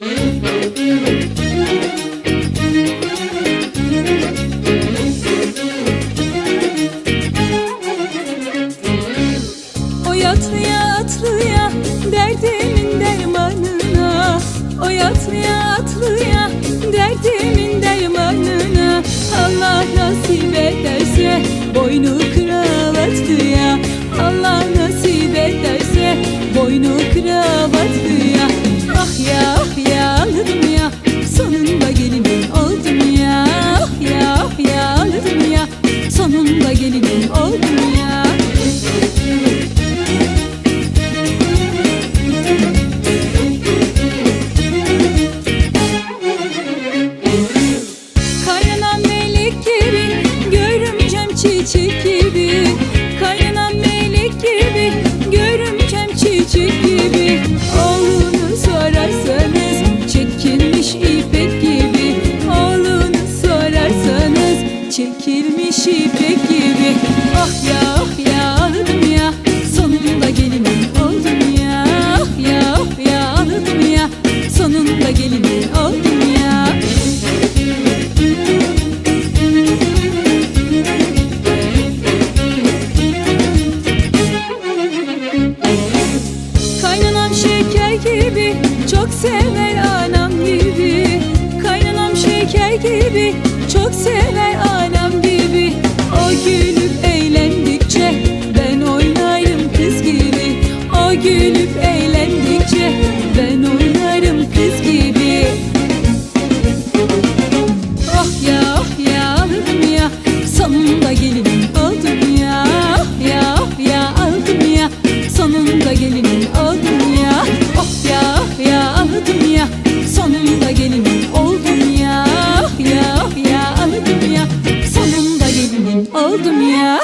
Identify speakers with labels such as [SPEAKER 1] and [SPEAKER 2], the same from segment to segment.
[SPEAKER 1] O yatlıya atlıya derdimin çok sever anam gibi. O gülüp eğlendikçe ben oynarım kız gibi. O gülüp eğlendikçe ben oynarım kız gibi. Oh ya oh ya aldım ya. Sonunda gelinim oldum ya. Oh ya oh ya aldım ya. Sonunda gelinim oldum ya. Oh ya oh ya aldım ya. Sonunda gelinim oldum ya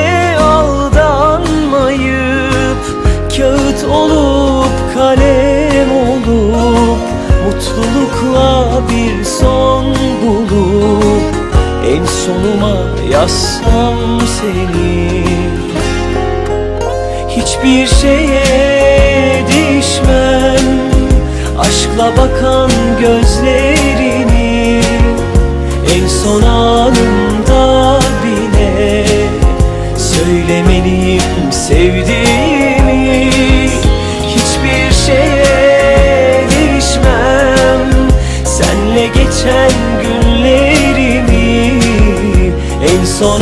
[SPEAKER 2] bir son bulup En sonuma yazsam seni. Hiçbir şeye değişmem Aşkla bakan gözlerini En son anımda bile Söylemeliyim sevdiğimi geçen günlerimi En son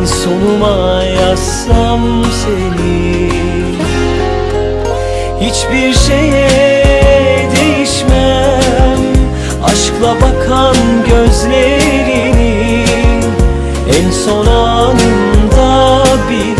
[SPEAKER 2] en sonuma yazsam seni. Hiçbir şeye değişmem. Aşkla bakan gözlerini En son anında bir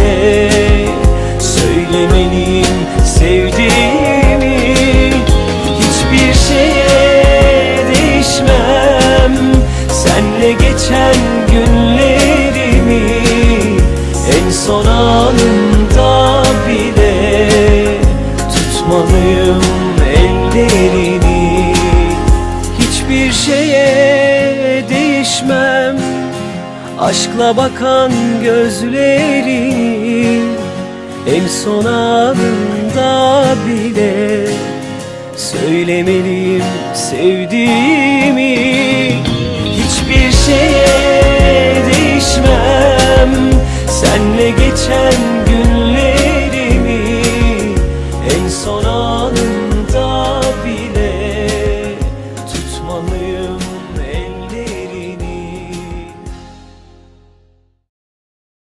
[SPEAKER 2] değişmem Aşkla bakan gözlerini En son anında bile Söylemeliyim sevdiğimi. Hiçbir şeye değişmem. Senle geçen